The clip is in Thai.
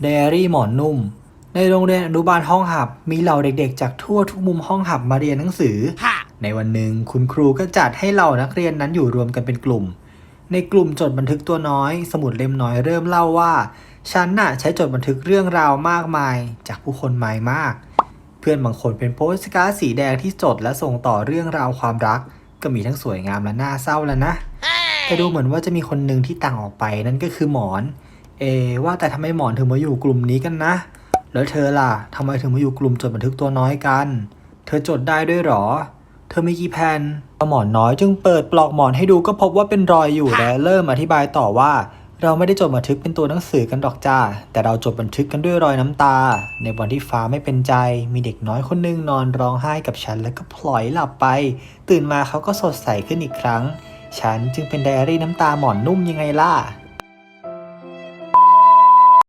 ไดอารี่หมอนนุ่ม ในโรงเรียนอนุบาลห้องหับ มีเหล่าเด็กๆ จากทั่วทุกมุมห้องหับมาเรียนหนังสือ ในวันหนึ่งคุณครูก็จัดให้เหล่านักเรียนนั้นอยู่รวมกันเป็นกลุ่ม ในกลุ่มจดบันทึกตัวน้อย สมุดเล่มน้อยเริ่มเล่าว่า ฉันน่ะใช้จดบันทึกเรื่องราวมากมาย จากผู้คนมายมาก เพื่อนบางคนเป็นโปสการ์ดสีแดงที่จดและส่งต่อเรื่องราวความรัก ก็มีทั้งสวยงามและน่าเศร้าแล้วนะแต่ดูเหมือนว่าจะมีคนหนึ่งที่ต่างออกไปนั่นก็คือหมอน เอ ว่าแต่ทำไมหมอนถึงมาอยู่กลุ่มนี้กันนะ แล้วเธอล่ะทำไมถึงมาอยู่กลุ่มจดบันทึกตัวน้อยกัน เธอจดได้ด้วยเหรอ เธอมีกี่แผ่นหมอนน้อยจึงเปิดปลอกหมอนให้ดูก็พบว่าเป็นรอยอยู่และเริ่มอธิบายต่อว่า เราไม่ได้จดบันทึกเป็นตัวหนังสือกันดอกจ้า แต่เราจดบันทึกกันด้วยรอยน้ำตา ในวันที่ฟ้าไม่เป็นใจ มีเด็กน้อยคนหนึงนอนร้องไห้กับฉันแล้วก็พลอยหลับไป ตื่นมาเขาก็สดใสขึ้นอีกครั้ง ฉันจึงเป็นไดอารี่น้ำตาหมอนนุ่มยังไงล่ะ